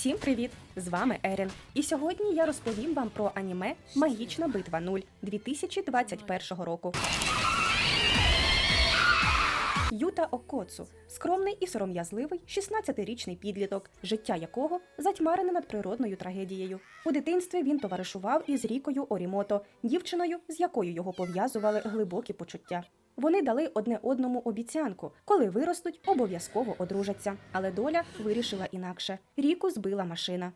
Всім привіт! З вами Ерін. І сьогодні я розповім вам про аніме Магічна битва 0 2021 року. Юта Окоцу скромний і сором'язливий 16-річний підліток, життя якого затьмарене надприродною трагедією. У дитинстві він товаришував із Рікою Орімото, дівчиною, з якою його пов'язували глибокі почуття. Вони дали одне одному обіцянку. Коли виростуть, обов'язково одружаться. Але доля вирішила інакше. Ріку збила машина.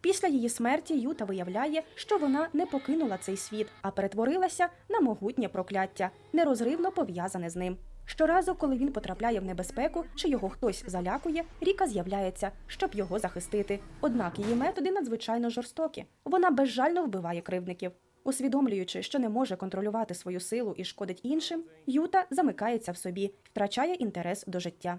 Після її смерті Юта виявляє, що вона не покинула цей світ, а перетворилася на могутнє прокляття, нерозривно пов'язане з ним. Щоразу, коли він потрапляє в небезпеку чи його хтось залякує, Ріка з'являється, щоб його захистити. Однак її методи надзвичайно жорстокі. Вона безжально вбиває кривдників. Усвідомлюючи, що не може контролювати свою силу і шкодить іншим, Юта замикається в собі, втрачає інтерес до життя.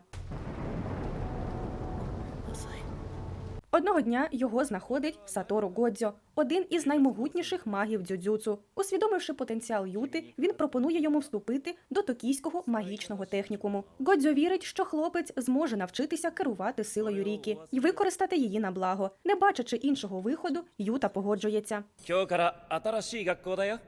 Одного дня його знаходить Сатору Годзьо, один із наймогутніших магів дзюдзюцу. Усвідомивши потенціал Юти, він пропонує йому вступити до токійського магічного технікуму. Годзьо вірить, що хлопець зможе навчитися керувати силою ріки і використати її на благо. Не бачачи іншого виходу, Юта погоджується. 今日から新しい学校だよ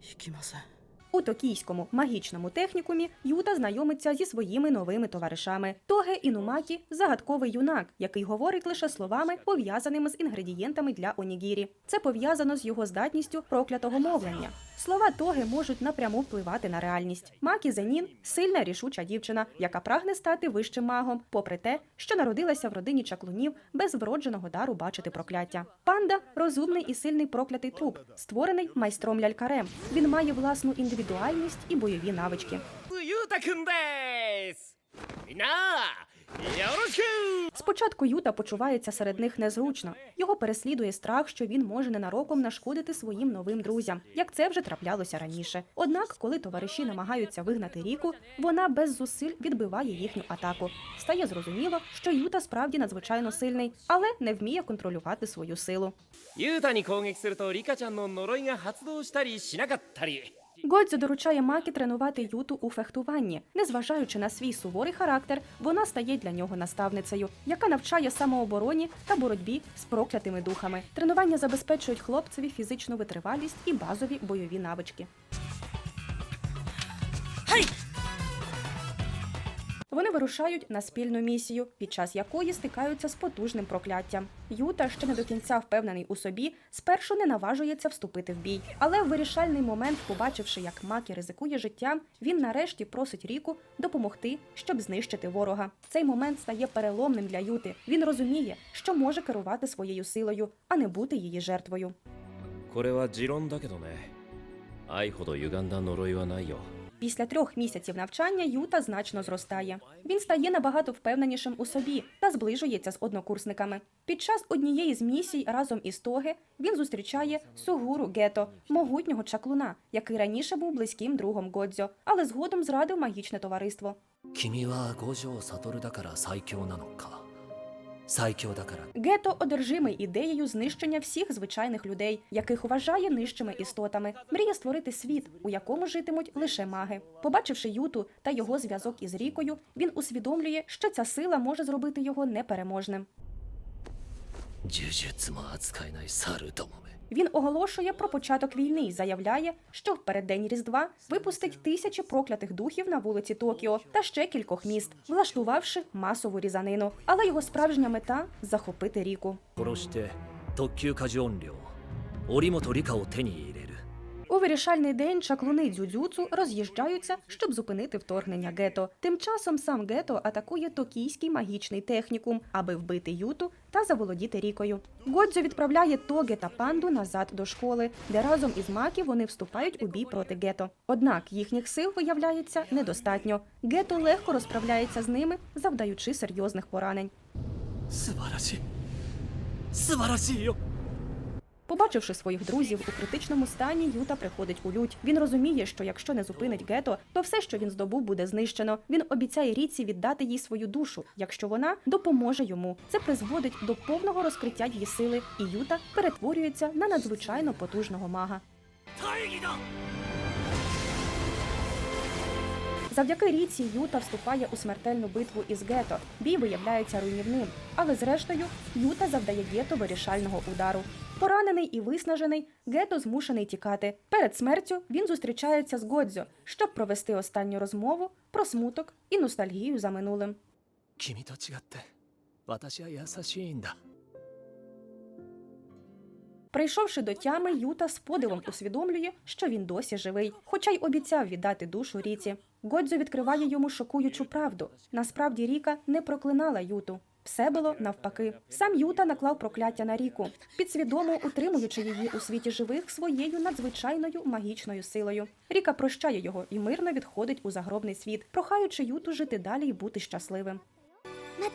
行きません У токійському магічному технікумі Юта знайомиться зі своїми новими товаришами. Тоге Інумакі загадковий юнак, який говорить лише словами, пов'язаними з інгредієнтами для онігірі. Це пов'язано з його здатністю проклятого мовлення. Слова Тоги можуть напряму впливати на реальність. Макі Зенін сильна рішуча дівчина, яка прагне стати вищим магом, попри те, що народилася в родині чаклунів без вродженого дару бачити прокляття. Панда розумний і сильний проклятий труп, створений майстром лялькарем. Він має власну індивідуальність індивідуальність і бойові навички. Спочатку Юта почувається серед них незручно. Його переслідує страх, що він може ненароком нашкодити своїм новим друзям, як це вже траплялося раніше. Однак, коли товариші намагаються вигнати ріку, вона без зусиль відбиває їхню атаку. Стає зрозуміло, що Юта справді надзвичайно сильний, але не вміє контролювати свою силу. Юта Годзю доручає Макі тренувати Юту у фехтуванні. Незважаючи на свій суворий характер, вона стає для нього наставницею, яка навчає самообороні та боротьбі з проклятими духами. Тренування забезпечують хлопцеві фізичну витривалість і базові бойові навички. Вони вирушають на спільну місію, під час якої стикаються з потужним прокляттям. Юта, ще не до кінця впевнений у собі, спершу не наважується вступити в бій. Але в вирішальний момент, побачивши, як Макі ризикує життям, він нарешті просить Ріку допомогти, щоб знищити ворога. Цей момент стає переломним для Юти. Він розуміє, що може керувати своєю силою, а не бути її жертвою. これは持論だけどね愛ほど歪んだ呪いはないよ Після трьох місяців навчання Юта значно зростає. Він стає набагато впевненішим у собі та зближується з однокурсниками. Під час однієї з місій разом із Тоге він зустрічає Сугуру Гето, могутнього чаклуна, який раніше був близьким другом Годзьо, але згодом зрадив магічне товариство. 君は五条悟だから最強なのか最強だから Гето одержимий ідеєю знищення всіх звичайних людей, яких вважає нижчими істотами. Мріє створити світ, у якому житимуть лише маги. Побачивши Юту та його зв'язок із Рікою, він усвідомлює, що ця сила може зробити його непереможним. 呪術も扱えない猿どもめ Він оголошує про початок війни і заявляє, що в переддень Різдва випустить тисячі проклятих духів на вулиці Токіо та ще кількох міст, влаштувавши масову різанину. Але його справжня мета захопити ріку. 殺して特級過呪音量折本理香を手に入れる У вирішальний день чаклуни дзюдзюцу роз'їжджаються, щоб зупинити вторгнення гето. Тим часом сам гето атакує токійський магічний технікум, аби вбити юту та заволодіти рікою. Годзю відправляє Тоге та панду назад до школи, де разом із макі вони вступають у бій проти гето. Однак їхніх сил виявляється недостатньо. Гето легко розправляється з ними, завдаючи серйозних поранень. 素晴らしい素晴らしいよ Побачивши своїх друзів у критичному стані, Юта приходить у лють. Він розуміє, що якщо не зупинить гето, то все, що він здобув, буде знищено. Він обіцяє Ріці віддати їй свою душу, якщо вона допоможе йому. Це призводить до повного розкриття її сили, і Юта перетворюється на надзвичайно потужного мага. Завдяки ріці Юта вступає у смертельну битву із Гето. Бій виявляється руйнівним, але зрештою Юта завдає Гето вирішального удару. Поранений і виснажений, Гето змушений тікати. Перед смертю він зустрічається з Годзьо, щоб провести останню розмову про смуток і ностальгію за минулим. 君と違って私は優しいんだ Прийшовши до тями, Юта з подивом усвідомлює, що він досі живий, хоча й обіцяв віддати душу Ріці. Годзо відкриває йому шокуючу правду. Насправді Ріка не проклинала Юту. Все було навпаки. Сам Юта наклав прокляття на ріку, підсвідомо утримуючи її у світі живих своєю надзвичайною магічною силою. Ріка прощає його і мирно відходить у загробний світ, прохаючи Юту жити далі і бути щасливим. ま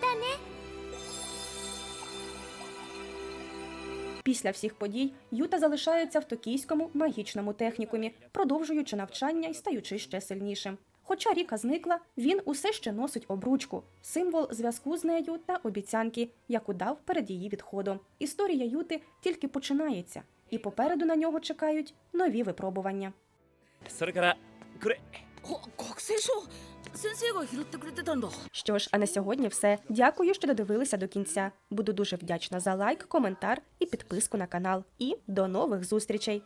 Після всіх подій Юта залишається в токійському магічному технікумі, продовжуючи навчання і стаючи ще сильнішим. Хоча Ріка зникла, він усе ще носить обручку, символ зв'язку з нею та обіцянки, яку дав перед її відходом. Історія Юти тільки починається, і попереду на нього чекають нові випробування. Що ж, а на сьогодні все. Дякую, що додивилися до кінця. Буду дуже вдячна за лайк, коментар і підписку на канал. І до нових зустрічей.